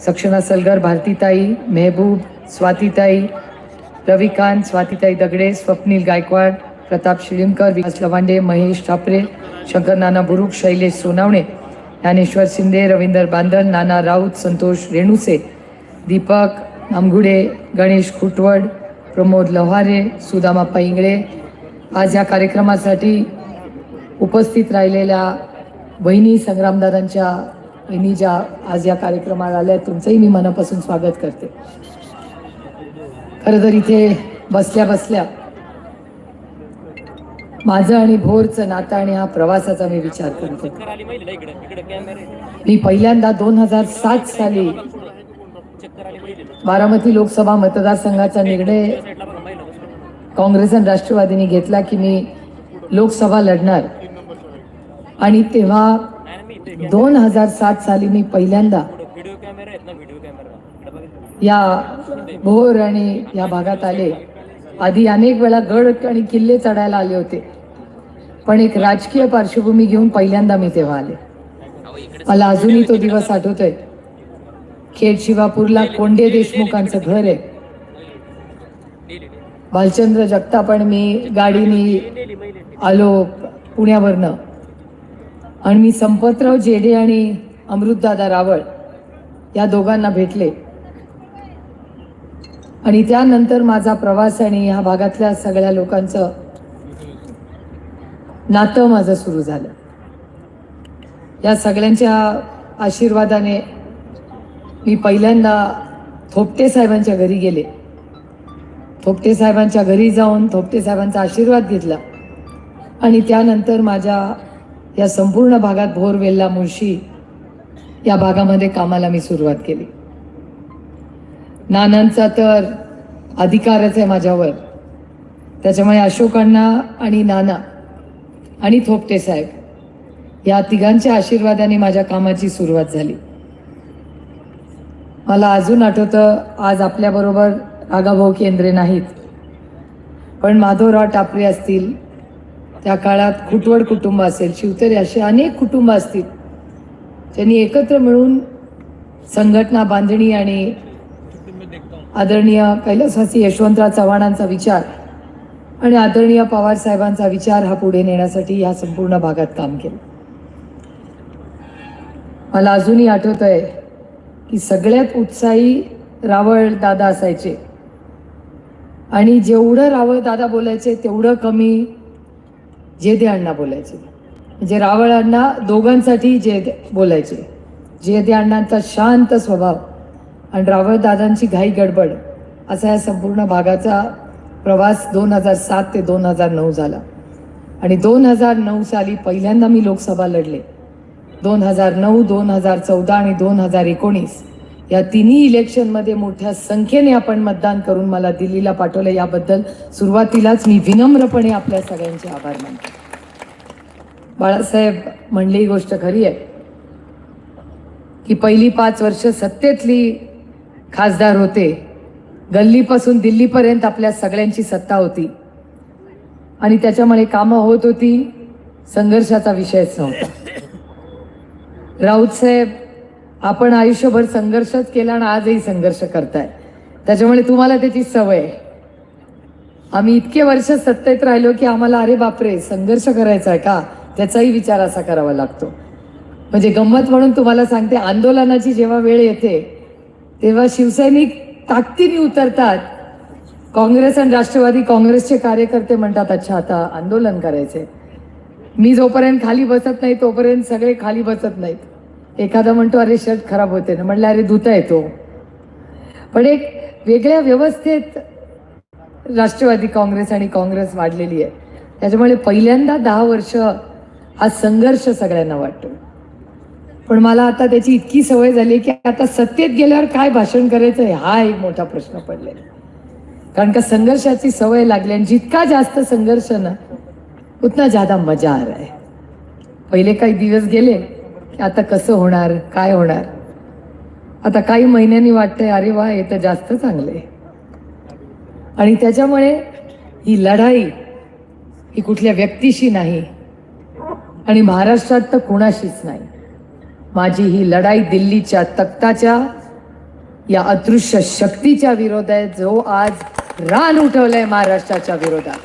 सक्षना सलगर भारतीताई मेहबूब स्वातीताई रविकांत स्वातीताई दगडे स्वप्नील गायकवाड प्रताप शिळीमकर विकास लवांडे महेश ठापरे शंकर नाना बुरुक शैलेश सोनावणे ज्ञानेश्वर शिंदे रवींदर बांदल नाना राऊत संतोष रेणुसे दीपक आमघुडे गणेश खुटवड प्रमोद लव्हारे सुदामाप्पा इंगळे आज या कार्यक्रमासाठी उपस्थित राहिलेल्या बहिणी संग्रामदारांच्या बहिणी ज्या आज या कार्यक्रमाला आल्या आहेत, तुमचंही मी मनापासून स्वागत करते. खरं तर इथे बसल्या बसल्या माझं आणि भोरचं नातं आणि हा प्रवासाचा मी विचार करते. मी पहिल्यांदा दोन हजार सात साली बारामती लोकसभा मतदारसंघाचा निर्णय काँग्रेस आणि राष्ट्रवादीने घेतला की मी लोकसभा लढणार. आणि तेव्हा दोन हजार सात साली मी पहिल्यांदा या भोर आणि या भागात आले. आधी अनेक वेळा गड आणि किल्ले चढायला आले होते. पण एक राजकीय पार्श्वभूमी घेऊन पहिल्यांदा मी तेव्हा आले. मला अजूनही तो दिवस आठवतोय. खेड शिवापूरला कोंडे देशमुखांचं घर आहे. भालचंद्र जगताप आणि मी गाडीने आलो पुण्यावरनं. आणि मी संपतराव जेडे आणि अमृतदादा रावळ या दोघांना भेटले. आणि त्यानंतर माझा प्रवास आणि ह्या भागातल्या सगळ्या लोकांचं नातं माझं सुरू झालं. या सगळ्यांच्या आशीर्वादाने मी पहिल्यांदा थोपटे साहेबांच्या घरी गेले. थोपटे साहेबांच्या घरी जाऊन थोपटे साहेबांचा आशीर्वाद घेतला. आणि त्यानंतर माझ्या या संपूर्ण भागात भोरवेल्ला मुळशी या भागामध्ये कामाला मी सुरुवात केली. नानांचा तर अधिकारच आहे माझ्यावर. त्याच्यामुळे अशोकांना आणि नाना आणि थोपटे साहेब या तिघांच्या आशीर्वादाने माझ्या कामाची सुरुवात झाली. मला अजून आठवतं आज आपल्याबरोबर आगाभाऊ केंद्रे नाहीत. पण माधवराव टापरे असतील त्या काळात खुटवड कुटुंब असेल शिवतरे असे अनेक कुटुंब असतील ज्यांनी एकत्र मिळून संघटना बांधणी आणि आदरणीय कैलासवासी यशवंतराव चव्हाणांचा विचार आणि आदरणीय पवार साहेबांचा विचार हा पुढे नेण्यासाठी या संपूर्ण भागात काम केलं. मला अजूनही आठवत आहे की सगळ्यात उत्साही रावळ दादा असायचे. आणि जेवढं रावळ दादा बोलायचे तेवढं कमी जेदे अण्णा बोलायचे. म्हणजे रावळ अण्णा दोघांसाठी जे बोलायचे. जेदे अण्णांचा शांत स्वभाव आणि रावळ दादांची घाई गडबड असा या संपूर्ण भागाचा प्रवास दोन हजार सात ते दोन हजार नऊ झाला. आणि दोन हजार नऊ साली पहिल्यांदा मी लोकसभा लढले. दोन हजार नऊ दोन हजार चौदा आणि दोन हजार एकोणीस. या तिन्ही इलेक्शनमध्ये मोठ्या संख्येने आपण मतदान करून मला दिल्लीला पाठवलं. याबद्दल सुरुवातीलाच मी विनम्रपणे आपल्या सगळ्यांचे आभार मानते. बाळासाहेब म्हणली ही गोष्ट खरी आहे. की पहिली पाच वर्ष सत्तेतली खासदार होते. गल्लीपासून दिल्लीपर्यंत आपल्या सगळ्यांची सत्ता होती. आणि त्याच्यामुळे कामं होत होती. संघर्षाचा विषयच नव्हता. राऊत साहेब आपण आयुष्यभर संघर्षच केला आणि आजही संघर्ष करताय. त्याच्यामुळे तुम्हाला त्याची सवय आम्ही इतके वर्ष सत्तेत राहिलो की आम्हाला अरे बापरे संघर्ष करायचा आहे का? त्याचाही विचार असा करावा लागतो. म्हणजे गंमत म्हणून तुम्हाला सांगते आंदोलनाची जेव्हा वेळ येते तेव्हा शिवसैनिक ताकदीने उतरतात. काँग्रेस आणि राष्ट्रवादी काँग्रेसचे कार्यकर्ते म्हणतात अच्छा आता आंदोलन करायचे मी जोपर्यंत खाली बसत नाही तोपर्यंत सगळे खाली बसत नाहीत. एखादा म्हणतो अरे शर्ट खराब होते ना. म्हणलं अरे धुता येतो. पण एक वेगळ्या व्यवस्थेत राष्ट्रवादी काँग्रेस आणि काँग्रेस वाढलेली आहे. त्याच्यामुळे पहिल्यांदा दहा वर्ष हा संघर्ष सगळ्यांना वाटतो. पण मला आता त्याची इतकी सवय झाली की आता सत्तेत गेल्यावर काय भाषण करायचं आहे हा एक मोठा प्रश्न पडलेला कारण का संघर्षाची सवय लागली आणि जितका जास्त संघर्ष ना उतना ज्यादा मजा आ रहा है. पहिले काही दिवस गेले की आता कसं होणार? काय होणार? आता काही महिन्यांनी वाटतंय अरे वा हे तर जास्त चांगलं आहे. आणि त्याच्यामुळे ही लढाई ही कुठल्या व्यक्तीशी नाही आणि महाराष्ट्रात तर कुणाशीच नाही. माझी ही लढाई दिल्लीच्या तख्ताच्या या अदृश्य शक्तीच्या विरोध आहे जो आज रान उठवलाय महाराष्ट्राच्या विरोधात.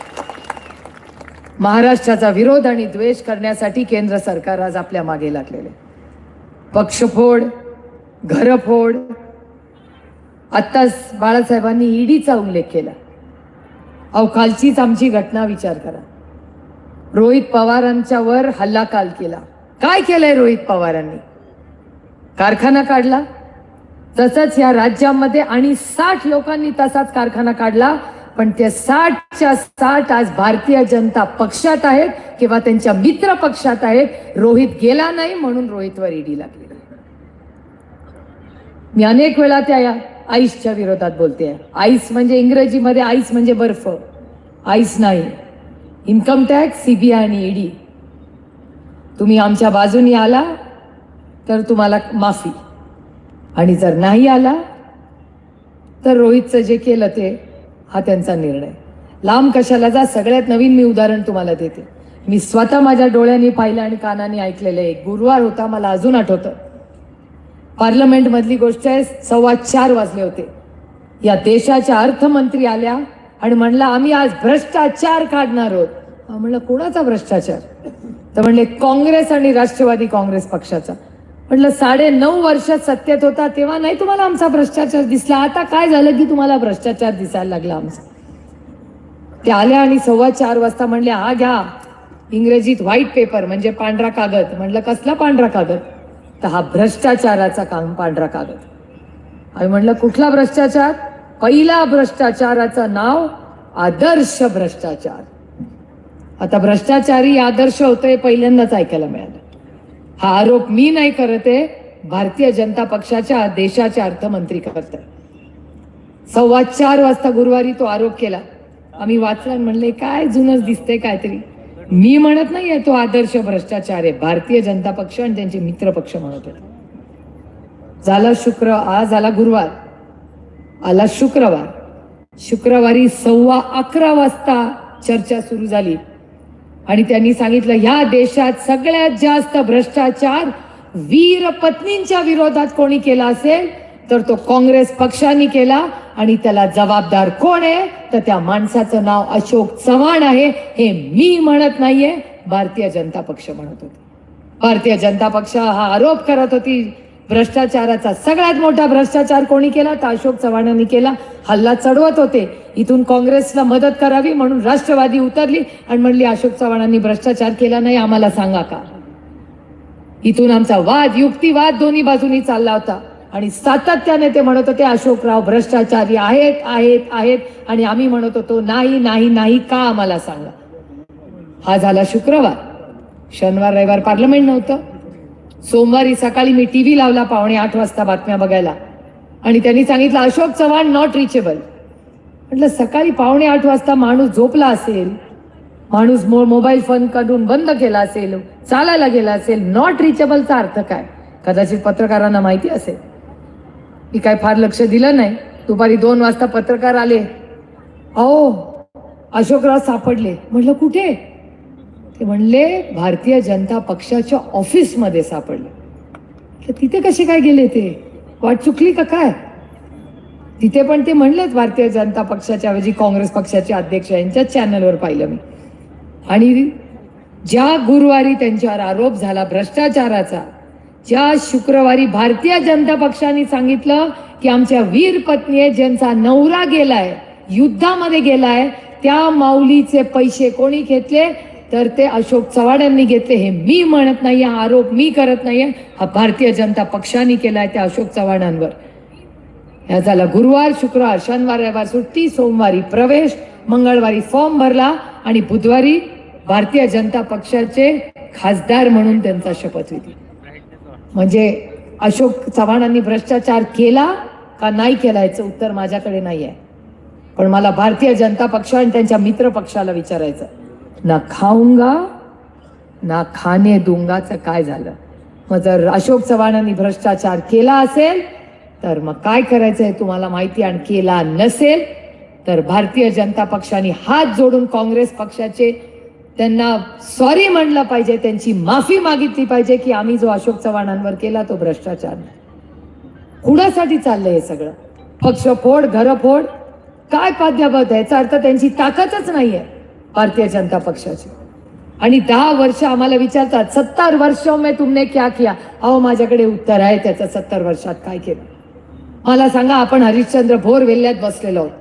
महाराष्ट्राचा विरोध आणि द्वेष करण्यासाठी केंद्र सरकार आज आपल्या मागे लागलेले पक्षफोड घरफोड. आत्ताच बाळासाहेबांनी ईडीचा उल्लेख केला. अहो कालचीच आमची घटना विचार करा. रोहित पवारांच्यावर हल्ला काल केला. काय केलंय रोहित पवारांनी? कारखाना काढला. तसंच या राज्यामध्ये आणि साठ लोकांनी तसाच कारखाना काढला. पण ते साठच्या साठ आज भारतीय जनता पक्षात आहेत किंवा त्यांच्या मित्र पक्षात आहेत. रोहित गेला नाही म्हणून रोहितवर ईडी लागली. मी अनेक वेळा त्या आईसच्या विरोधात बोलते. आईस म्हणजे इंग्रजीमध्ये आईस म्हणजे बर्फ. आईस नाही. इन्कम टॅक्स सीबीआय आणि ईडी तुम्ही आमच्या बाजूनी आला तर तुम्हाला माफी. आणि जर नाही आला तर रोहितचं जे केलं ते हा त्यांचा निर्णय. लांब कशाला जा सगळ्यात नवीन मी उदाहरण तुम्हाला देते. मी स्वतः माझ्या डोळ्यांनी पाहिलं आणि कानाने ऐकलेलं एक गुरुवार होता मला अजून आठवतं. पार्लमेंटमधली गोष्ट आहे सव्वा चार वाजले होते. या देशाच्या अर्थमंत्री आल्या आणि म्हणला आम्ही आज भ्रष्टाचार काढणार आहोत. म्हणलं कोणाचा भ्रष्टाचार? तर म्हणले काँग्रेस आणि राष्ट्रवादी काँग्रेस पक्षाचा. म्हटलं साडे नऊ वर्ष सत्तेत होता तेव्हा नाही तुम्हाला आमचा भ्रष्टाचार दिसला. आता काय झालं की तुम्हाला भ्रष्टाचार दिसायला लागला आमचा? ते आल्या आणि सव्वा चार वाजता म्हणले हा घ्या इंग्रजीत व्हाईट पेपर म्हणजे पांढरा कागद. म्हणलं कसला पांढरा कागद? तर हा भ्रष्टाचाराचा काम पांढरा कागद. आणि म्हणलं कुठला भ्रष्टाचार? पहिला भ्रष्टाचाराचं नाव आदर्श भ्रष्टाचार. आता भ्रष्टाचारी आदर्श होतोय पहिल्यांदाच ऐकायला मिळालं. हा आरोप मी नाही करत आहे. भारतीय जनता पक्षाच्या देशाचे अर्थमंत्री करत आहे सव्वा चार वाजता गुरुवारी तो आरोप केला. आम्ही वाचला म्हणले काय जुनच दिसतंय काहीतरी. मी म्हणत नाहीये तो आदर्श भ्रष्टाचार आहे. भारतीय जनता पक्ष आणि त्यांचे मित्र पक्ष म्हणत होते. झाला शुक्र आज आला गुरुवार. आला शुक्रवार. शुक्रवारी सव्वा अकरा वाजता चर्चा सुरू झाली. आणि त्यांनी सांगितलं ह्या देशात सगळ्यात जास्त भ्रष्टाचार वीर पत्नींच्या विरोधात कोणी केला असेल तर तो काँग्रेस पक्षाने केला आणि त्याला जबाबदार कोण आहे? तर त्या माणसाचं नाव अशोक चव्हाण आहे. हे मी म्हणत नाहीये भारतीय जनता पक्ष म्हणत होते. भारतीय जनता पक्ष हा आरोप करत होती भ्रष्टाचाराचा सगळ्यात मोठा भ्रष्टाचार कोणी केला? तर अशोक चव्हाणांनी केला. हल्ला चढवत होते. इथून काँग्रेसला मदत करावी म्हणून राष्ट्रवादी उतरली आणि म्हणली अशोक चव्हाणांनी भ्रष्टाचार केला नाही आम्हाला सांगा का? इथून आमचा वाद युक्तिवाद दोन्ही बाजूनी चालला होता. आणि सातत्याने ते म्हणत होते अशोकराव भ्रष्टाचारी आहेत आहेत आहेत. आणि आम्ही म्हणत होतो नाही नाही नाही का आम्हाला सांगा? हा झाला शुक्रवार. शनिवार रविवार पार्लमेंट नव्हतं. सोमवारी सकाळी मी टी व्ही लावला पावणे आठ वाजता बातम्या बघायला. आणि त्यांनी सांगितलं अशोक चव्हाण नॉट रिचेबल म्हटलं सकाळी पावणे आठ वाजता माणूस झोपला असेल माणूस मो मोबाईल फोन काढून बंद केला असेल चालायला गेला असेल नॉट रिचेबलचा अर्थ काय? कदाचित पत्रकारांना माहिती असेल. मी काय फार लक्ष दिलं नाही. दुपारी दोन वाजता पत्रकार आले. अहो अशोकराव सापडले. म्हटलं कुठे? ते म्हणले भारतीय जनता पक्षाच्या ऑफिसमध्ये सापडले. तर तिथे कसे काय गेले ते? वाट चुकली का काय? तिथे पण ते म्हणलेच भारतीय जनता पक्षाच्या ऐवजी काँग्रेस पक्षाचे अध्यक्ष यांच्याच चॅनलवर पाहिलं मी. आणि ज्या गुरुवारी त्यांच्यावर आरोप झाला भ्रष्टाचाराचा ज्या शुक्रवारी भारतीय जनता पक्षाने सांगितलं की आमच्या वीर पत्नी ज्यांचा नवरा गेलाय युद्धामध्ये गेलाय त्या माऊलीचे पैसे कोणी घेतले? तर ते अशोक चव्हाण यांनी घेतले हे मी म्हणत नाहीये हा आरोप मी करत नाहीये हा भारतीय जनता पक्षाने केलाय त्या अशोक चव्हाणांवर. ह्या झाला गुरुवार शुक्रवार शनिवार रविवार सुट्टी सोमवारी प्रवेश मंगळवारी फॉर्म भरला आणि बुधवारी भारतीय जनता पक्षाचे खासदार म्हणून त्यांचा शपथविधी. म्हणजे अशोक चव्हाणांनी भ्रष्टाचार केला का नाही केला याचं उत्तर माझ्याकडे नाही आहे. पण मला भारतीय जनता पक्ष आणि त्यांच्या मित्र पक्षाला विचारायचं ना खाऊंगा ना खाणे दुंगाचं काय झालं? मग जर अशोक चव्हाणांनी भ्रष्टाचार केला असेल तर मग काय करायचं हे तुम्हाला माहिती आणि केला नसेल तर भारतीय जनता पक्षाने हात जोडून काँग्रेस पक्षाचे त्यांना सॉरी म्हणलं पाहिजे त्यांची माफी मागितली पाहिजे की आम्ही जो अशोक चव्हाणांवर केला तो भ्रष्टाचार नाही. कुणासाठी चाललंय हे सगळं? पक्ष फोड काय पाद्यापद याचा अर्थ त्यांची ताकदच नाहीये. भारतीय जनता पक्षाची. आणि दहा वर्ष आम्हाला विचारतात सत्तर वर्ष में तुमने क्या किया? अहो माझ्याकडे उत्तर आहे त्याचं सत्तर वर्षात काय केलं? मला सांगा आपण हरिश्चंद्र भोर वेल्ल्यात बसलेलो आहोत.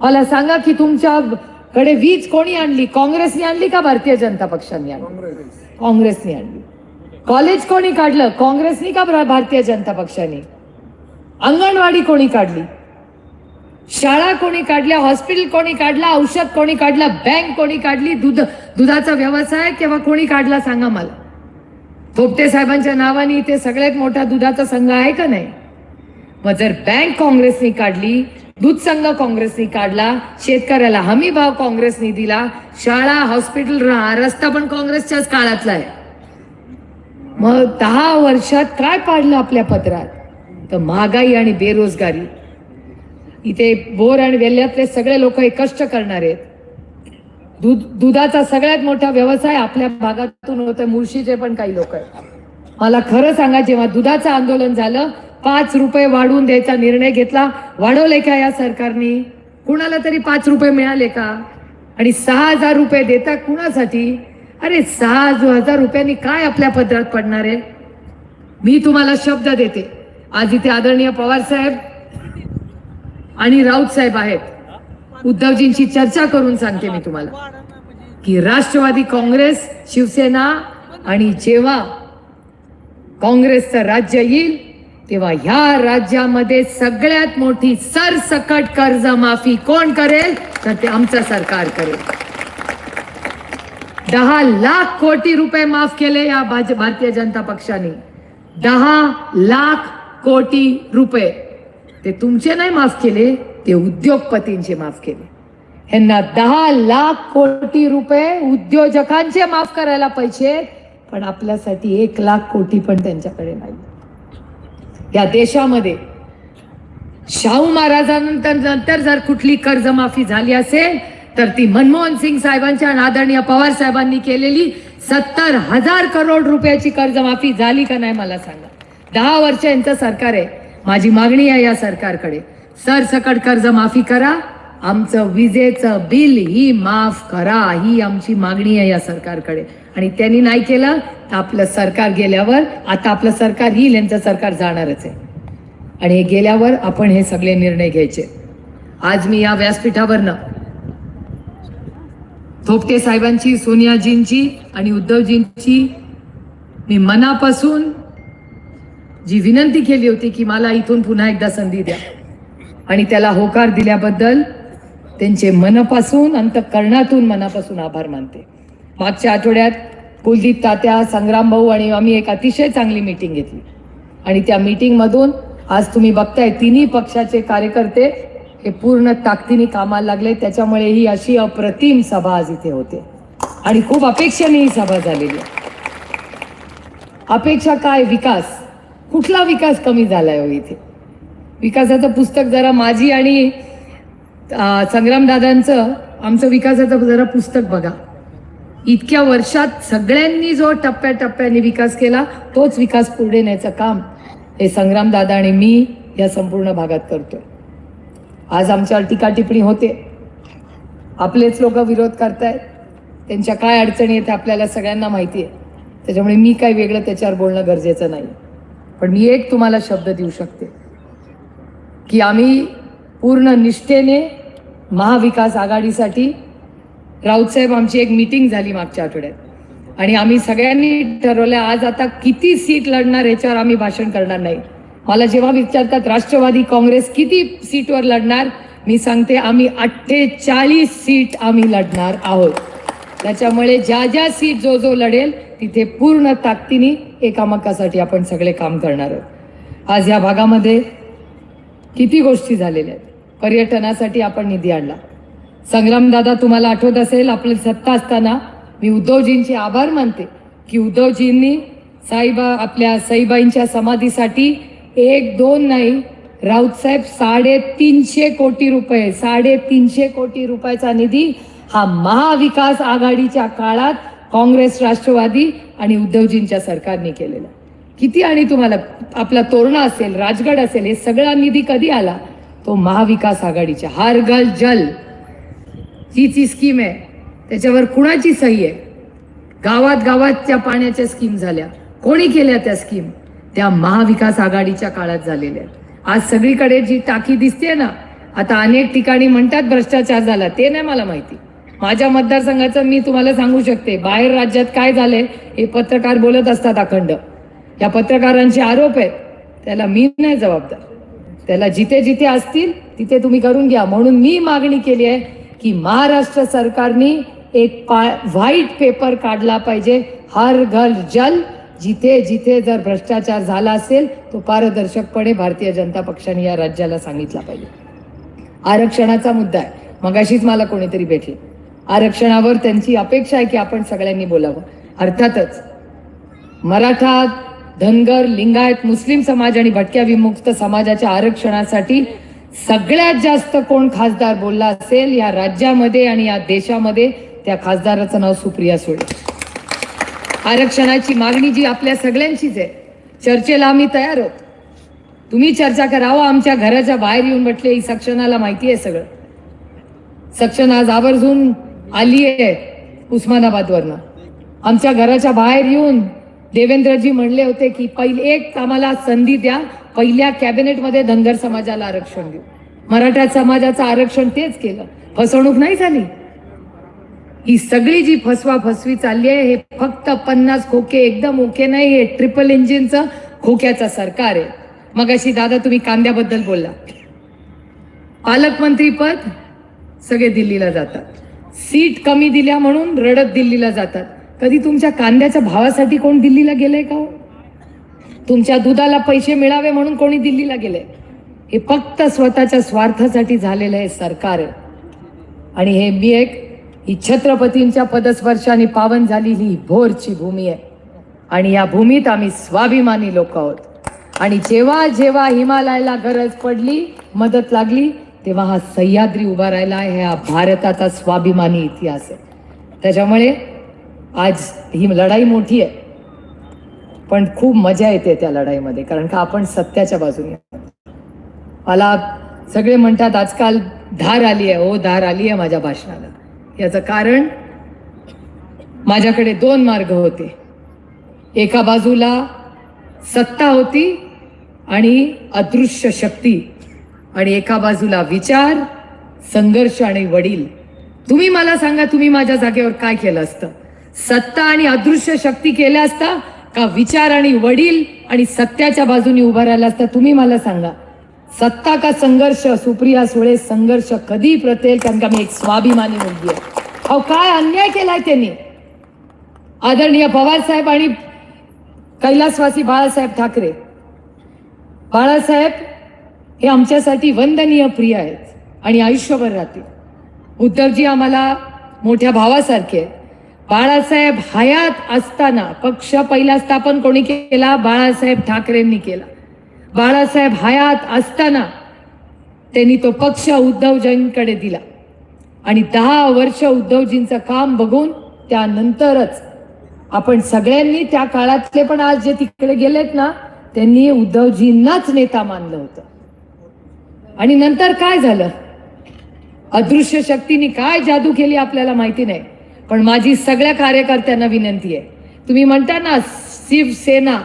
मला सांगा की तुमच्याकडे वीज कोणी आणली? काँग्रेसने आणली का भारतीय जनता पक्षाने आणली? काँग्रेसने आणली. कॉलेज कोणी काढलं? काँग्रेसनी का भारतीय जनता पक्षाने? अंगणवाडी कोणी काढली? शाळा कोणी काढल्या हॉस्पिटल कोणी काढला औषध कोणी काढलं बँक कोणी काढली दूध दुधाचा व्यवसाय किंवा कोणी काढला सांगा मला? थोपटे साहेबांच्या नावाने इथे सगळ्यात मोठा दुधाचा संघ आहे का नाही? मग जर बँक काँग्रेसनी काढली दूध संघ काँग्रेसनी काढला शेतकऱ्याला हमी भाव काँग्रेसनी दिला शाळा हॉस्पिटल रा- रस्ता पण काँग्रेसच्याच काळातला आहे. मग दहा वर्षात काय पाडलं आपल्या पत्रात तर महागाई आणि बेरोजगारी. इथे बोर आणि वेल्ह्यातले सगळे लोक हे कष्ट करणार आहेत. दूध दुधाचा सगळ्यात मोठा व्यवसाय आपल्या भागातून होतोय मुळशीचे पण काही लोक आहेत. मला खरं सांगा जेव्हा दुधाचं आंदोलन झालं पाच रुपये वाढवून द्यायचा निर्णय घेतला. वाढवले का या सरकारने? कुणाला तरी पाच रुपये मिळाले का? आणि सहा हजार रुपये देता कुणासाठी? अरे सहा हजार रुपयांनी काय आपल्या पदरात पडणार आहे? मी तुम्हाला शब्द देते. आज इथे आदरणीय पवार साहेब आणि राऊत साहेब आहेत. उद्धवजींची चर्चा करून सांगते मी तुम्हाला. की राष्ट्रवादी काँग्रेस शिवसेना आणि जेव्हा काँग्रेसचं राज्य येईल तेव्हा ह्या राज्यामध्ये सगळ्यात मोठी सरसकट कर्ज माफी कोण करेल? तर ते आमचं सरकार करेल. दहा लाख कोटी रुपये माफ केले या भारतीय जनता पक्षाने. दहा लाख कोटी रुपये. ते तुमचे नाही माफ केले ते उद्योगपतींचे माफ केले. ह्यांना दहा लाख कोटी रुपये उद्योजकांचे माफ करायला पाहिजे पण आपल्यासाठी एक लाख कोटी पण त्यांच्याकडे नाही. या देशामध्ये शाहू महाराजांनंतर नंतर जर कुठली कर्जमाफी झाली असेल तर ती मनमोहन सिंग साहेबांच्या आणि आदरणीय पवार साहेबांनी केलेली सत्तर हजार करोड रुपयाची कर्जमाफी झाली का नाही मला सांगा. दहा वर्ष यांचं सरकार आहे. माझी मागणी आहे या सरकारकडे. सरसकट कर्ज माफी करा. आमचं विजेचं बिल ही माफ करा ही आमची मागणी आहे या सरकारकडे. आणि त्यांनी नाही केलं तर आपलं सरकार गेल्यावर आता आपलं सरकार येईल यांचं सरकार जाणारच आहे. आणि हे गेल्यावर आपण हे सगळे निर्णय घ्यायचे. आज मी या व्यासपीठावरनं थोपटे साहेबांची सोनियाजींची आणि उद्धवजींची मी मनापासून जी विनंती केली होती की मला इथून पुन्हा एकदा संधी द्या. आणि त्याला होकार दिल्याबद्दल त्यांचे मनपासून अंतकरणातून मनापासून आभार मानते. मागच्या आठवड्यात कुलदीप तात्या संग्राम भाऊ आणि आम्ही एक अतिशय चांगली मीटिंग घेतली. आणि त्या मीटिंगमधून आज तुम्ही बघताय तिन्ही पक्षाचे कार्यकर्ते हे पूर्ण ताकदीने कामाला लागले. त्याच्यामुळे ही अशी अप्रतिम सभा आज इथे होते. आणि खूप अपेक्षेने ही सभा झालेली आहे. अपेक्षा काय? विकास. कुठला विकास कमी झालाय हो इथे? विकासाचं पुस्तक जरा माझी आणि संग्रामदादांचं आमचं विकासाचं जरा पुस्तक बघा. इतक्या वर्षात सगळ्यांनी जो टप्प्याटप्प्याने विकास केला तोच विकास पुढे न्यायचं काम हे संग्रामदादा आणि मी या संपूर्ण भागात करतो आज आमच्यावर टीका टिप्पणी होते. आपलेच लोक विरोध करतायत. त्यांच्या काय अडचणी आहेत आपल्याला सगळ्यांना माहिती आहे. त्याच्यामुळे मी काय वेगळं त्याच्यावर बोलणं गरजेचं नाही. पण मी एक तुम्हाला शब्द देऊ शकते की आम्ही पूर्ण निष्ठेने महाविकास आघाडीसाठी राऊतसाहेब आमची एक मीटिंग झाली मागच्या आठवड्यात. आणि आम्ही सगळ्यांनी ठरवलं आज आता किती सीट लढणार याच्यावर आम्ही भाषण करणार नाही. मला जेव्हा विचारतात राष्ट्रवादी काँग्रेस किती सीटवर लढणार? मी सांगते आम्ही अठ्ठेचाळीस सीट आम्ही लढणार आहोत. त्याच्यामुळे ज्या ज्या सीट जो जो लढेल तिथे पूर्ण ताकदीने एकामेकासाठी आपण सगळे काम करणार आहोत. आज या भागामध्ये किती गोष्टी झालेल्या आहेत. पर्यटनासाठी आपण निधी आणला. संग्रामदादा तुम्हाला आठवत असेल आपली सत्ता असताना मी उद्धवजींचे आभार मानते की उद्धवजींनी साईबा आपल्या साईबाईंच्या समाधीसाठी एक दोन नाही राऊतसाहेब साडेतीनशे कोटी रुपये साडेतीनशे कोटी रुपयाचा निधी हा महाविकास आघाडीच्या काळात काँग्रेस राष्ट्रवादी आणि उद्धवजींच्या सरकारने केलेला. किती आणि तुम्हाला आपला तोरणा असेल राजगड असेल हे सगळा निधी कधी आला? तो महाविकास आघाडीच्या. हर गल जल. ही जी स्कीम आहे. त्याच्यावर कुणाची सही आहे? गावात गावात त्या पाण्याच्या स्कीम झाल्या. कोणी केल्या त्या स्कीम? त्या महाविकास आघाडीच्या काळात झालेल्या आहेत. आज सगळीकडे जी टाकी दिसते ना आता अनेक ठिकाणी म्हणतात भ्रष्टाचार झाला. ते नाही मला माहिती. माझ्या मतदारसंघाचं मी तुम्हाला सांगू शकते बाहेर राज्यात काय झालंय हे पत्रकार बोलत असतात अखंड. या पत्रकारांचे आरोप आहेत त्याला मी नाही जबाबदार. त्याला जिथे जिथे असतील तिथे तुम्ही करून घ्या. म्हणून मी मागणी केली आहे की महाराष्ट्र सरकारने एक पा व्हाईट पेपर काढला पाहिजे. हर घर जल जिथे जिथे जर भ्रष्टाचार झाला असेल तो पारदर्शकपणे भारतीय जनता पक्षाने या राज्याला सांगितला पाहिजे. आरक्षणाचा मुद्दा आहे. मगाशीच मला कोणीतरी भेटले. आरक्षणावर त्यांची अपेक्षा आहे की आपण सगळ्यांनी बोलावं. अर्थातच मराठा धनगर लिंगायत मुस्लिम समाज आणि भटक्या विमुक्त समाजाच्या आरक्षणासाठी सगळ्यात जास्त कोण खासदार बोलला असेल या राज्यामध्ये आणि या देशामध्ये त्या खासदाराचं नाव सुप्रिया सुळे. आरक्षणाची मागणी जी आपल्या सगळ्यांचीच आहे. चर्चेला आम्ही तयार आहोत. तुम्ही चर्चा करावं आमच्या घराच्या बाहेर येऊन म्हटले ही सक्षणाला माहिती आहे सगळं. सक्षण आज आवर्जून आली आहे उस्मानाबादवरनं. आमच्या घराच्या बाहेर येऊन देवेंद्रजी म्हणले होते की पहिले एक आम्हाला संधी द्या पहिल्या कॅबिनेटमध्ये धनगर समाजाला आरक्षण देऊ. मराठा समाजाचं आरक्षण तेच केलं. फसवणूक नाही झाली. ही सगळी जी फसवा फसवी चालली आहे हे फक्त पन्नास खोके एकदम ओके नाही हे ट्रिपल इंजिनचं खोक्याचं सरकार आहे. मग अशी दादा तुम्ही कांद्याबद्दल बोलला. पालकमंत्री पद सगळे दिल्लीला जातात. सीट कमी दिल्या म्हणून रडत दिल्लीला जातात. कधी तुमच्या कांद्याच्या भावासाठी कोण दिल्लीला गेलंय का हो? तुमच्या दुधाला पैसे मिळावे म्हणून कोणी दिल्लीला गेलंय? हे फक्त स्वतःच्या स्वार्थासाठी झालेलं हे सरकार आहे. आणि हे मी एक ही छत्रपतींच्या पदस्पर्शाने पावन झालेली ही भोरची भूमी आहे. आणि या भूमीत आम्ही स्वाभिमानी लोक आहोत. आणि जेव्हा जेव्हा हिमालयाला गरज पडली मदत लागली तेव्हा हा सह्याद्री उभा राहिला आहे. हा भारताचा स्वाभिमानी इतिहास आहे. त्याच्यामुळे आज ही लढाई मोठी आहे. पण खूप मजा येते त्या लढाईमध्ये कारण का आपण सत्याच्या बाजूने मला सगळे म्हणतात आजकाल धार आली आहे. हो धार आली आहे माझ्या भाषणाला. याचं कारण माझ्याकडे दोन मार्ग होते. एका बाजूला सत्ता होती आणि अदृश्य शक्ती. आणि एका बाजूला विचार संघर्ष आणि वडील. तुम्ही मला सांगा तुम्ही माझ्या जागेवर काय केलं असतं? सत्ता आणि अदृश्य शक्ती केल्या असता का विचार आणि वडील आणि सत्याच्या बाजूनी उभा राहिला असता? तुम्ही मला सांगा. सत्ता का संघर्ष? सुप्रिया सुळे संघर्ष कधी प्रतेल? कारण का मी एक स्वाभिमानी मुलगी आहे. अहो काय अन्याय केलाय त्यांनी? आदरणीय पवार साहेब आणि कैलासवासी बाळासाहेब ठाकरे. बाळासाहेब हे आमच्यासाठी वंदनीय प्रिय आहेत आणि आयुष्यभर राहतील. उद्धवजी आम्हाला मोठ्या भावासारखे आहेत. बाळासाहेब हयात असताना पक्ष पहिला स्थापन कोणी केला? बाळासाहेब ठाकरेंनी केला. बाळासाहेब हयात असताना त्यांनी तो पक्ष उद्धवजींकडे दिला. आणि दहा वर्ष उद्धवजींचं काम बघून त्यानंतरच आपण सगळ्यांनी त्या काळातले पण आज जे तिकडे गेलेत ना त्यांनी उद्धवजींनाच नेता मानलं होतं. आणि नंतर काय झालं? अदृश्य शक्तीने काय जादू केली आपल्याला माहिती नाही. पण माझी सगळ्या कार्यकर्त्यांना विनंती आहे. तुम्ही म्हणता ना शिवसेना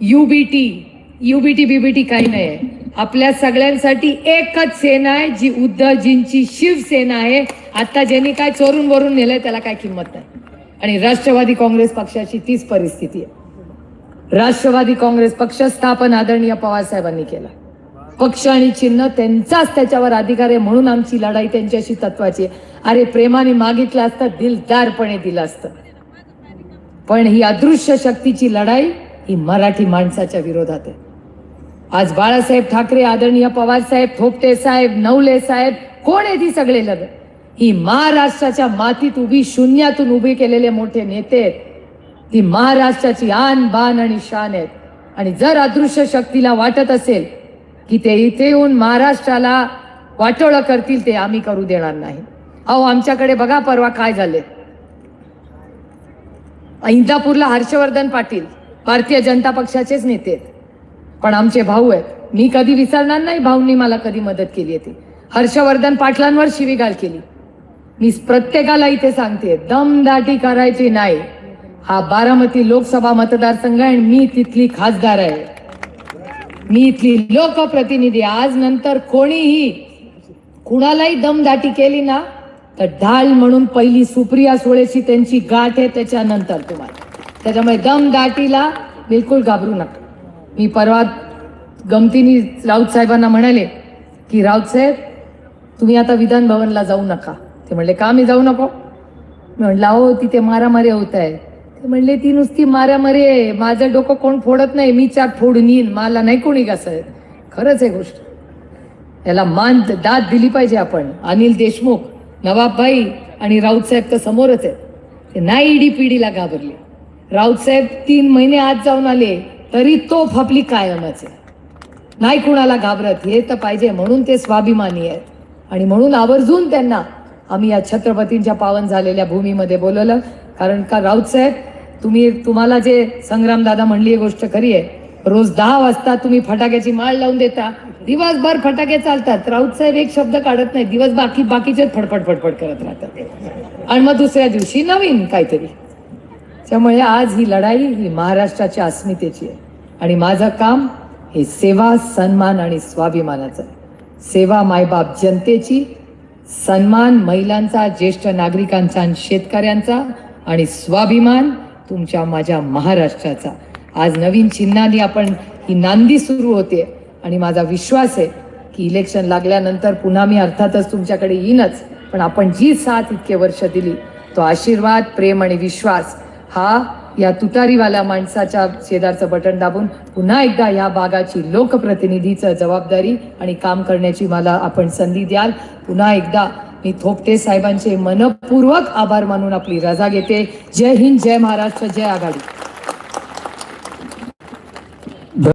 युबीटी युबीटी बीबीटी काही नाही आहे. आपल्या सगळ्यांसाठी एकच सेना आहे जी उद्धवजींची शिवसेना आहे. आता ज्यांनी काय चोरून वरून नेलंय त्याला काय किंमत नाही. आणि राष्ट्रवादी काँग्रेस पक्षाची तीच परिस्थिती आहे. राष्ट्रवादी काँग्रेस पक्ष स्थापन आदरणीय पवारसाहेबांनी केला. पक्ष आणि चिन्ह त्यांचाच त्याच्यावर अधिकार आहे म्हणून आमची लढाई त्यांच्याशी तत्वाची आहे. अरे प्रेमाने मागितलं असतं दिलदारपणे दिलं असतं. पण ही अदृश्य शक्तीची लढाई ही मराठी माणसाच्या विरोधात आहे. आज बाळासाहेब ठाकरे आदरणीय पवार साहेब थोपटे साहेब नवले साहेब कोण आहे ती सगळे लढ? ही महाराष्ट्राच्या मातीत उभी शून्यातून उभे केलेले मोठे नेते आहेत. ती महाराष्ट्राची आन बान आणि शान आहेत. आणि जर अदृश्य शक्तीला वाटत असेल की ते इथे येऊन महाराष्ट्राला वाटोळं करतील ते आम्ही करू देणार नाही. अहो आमच्याकडे बघा परवा काय झाले इंदापूरला हर्षवर्धन पाटील भारतीय जनता पक्षाचेच नेते आहेत. पण आमचे भाऊ आहेत. मी कधी विसरणार नाही भाऊंनी मला कधी मदत केली आहे ती. हर्षवर्धन पाटलांवर शिवीगाळ केली. मी प्रत्येकाला इथे सांगते दमदाटी करायची नाही. हा बारामती लोकसभा मतदारसंघ आहे आणि मी तिथली खासदार आहे. मी इथली लोकप्रतिनिधी आज नंतर कोणीही कुणालाही दमदाटी केली ना तर ढाल म्हणून पहिली सुप्रिया सुळेची त्यांची गाठ आहे त्याच्यानंतर तुम्हाला. त्याच्यामुळे दमदाटीला बिलकुल घाबरू नका. मी परवा गमतीने राऊत साहेबांना म्हणाले की राऊत साहेब तुम्ही आता विधान भवनला जाऊ नका. ते म्हणले का मी जाऊ नको? मी म्हटलं अहो तिथे मारामारी होत आहे ते म्हणले ती नुसती मारामारी आहे. माझं डोकं कोण फोडत नाही. मी चार फोडून येईन. मला नाही कोणी कसं खरंच आहे गोष्ट. याला मान दाद दिली पाहिजे आपण. अनिल देशमुख नवाबभाई आणि राऊतसाहेब तर समोरच आहेत. ते नाही इडी पिढीला घाबरले. राऊतसाहेब तीन महिने आत जाऊन आले तरी तोफ आपली कायमच आहे. नाही कुणाला घाबरत. हे तर पाहिजे. म्हणून ते स्वाभिमानी आहेत. आणि म्हणून आवर्जून त्यांना आम्ही या छत्रपतींच्या पावन झालेल्या भूमीमध्ये बोलवलं. कारण का राऊत साहेब तुम्ही तुम्हाला जे संग्रामदादा म्हणली ही गोष्ट खरी आहे. रोज दहा वाजता तुम्ही फटाक्याची माळ लावून देता दिवसभर फटाके चालतात. राऊत साहेब एक शब्द काढत नाही दिवस बाकी बाकीचे फडफड फडफड करत राहतात. आणि मग दुसऱ्या दिवशी नवीन काहीतरी. त्यामुळे आज ही लढाई ही महाराष्ट्राच्या अस्मितेची आहे. आणि माझं काम हे सेवा सन्मान आणि स्वाभिमानाचं आहे. सेवा मायबाप जनतेची सन्मान महिलांचा ज्येष्ठ नागरिकांचा आणि शेतकऱ्यांचा आणि स्वाभिमान तुमच्या माझ्या महाराष्ट्राचा. आज नवीन चिन्हाने आपण ही नांदी सुरू होते आणि माझा विश्वास आहे की इलेक्शन लागल्यानंतर पुन्हा मी अर्थातच तुमच्याकडे येईनच पण आपण जी साथ इतके वर्ष दिली तो आशीर्वाद प्रेम आणि विश्वास हा या तुतारीवाल्या माणसाच्या शेजारचं बटन दाबून पुन्हा एकदा या भागाची लोकप्रतिनिधीचं जबाबदारी आणि काम करण्याची मला आपण संधी द्याल. पुन्हा एकदा मी थोपटे साहेबांचे मनपूर्वक आभार मानून आपली रजा घेते. जय हिंद जय महाराष्ट्र जय आघाडी.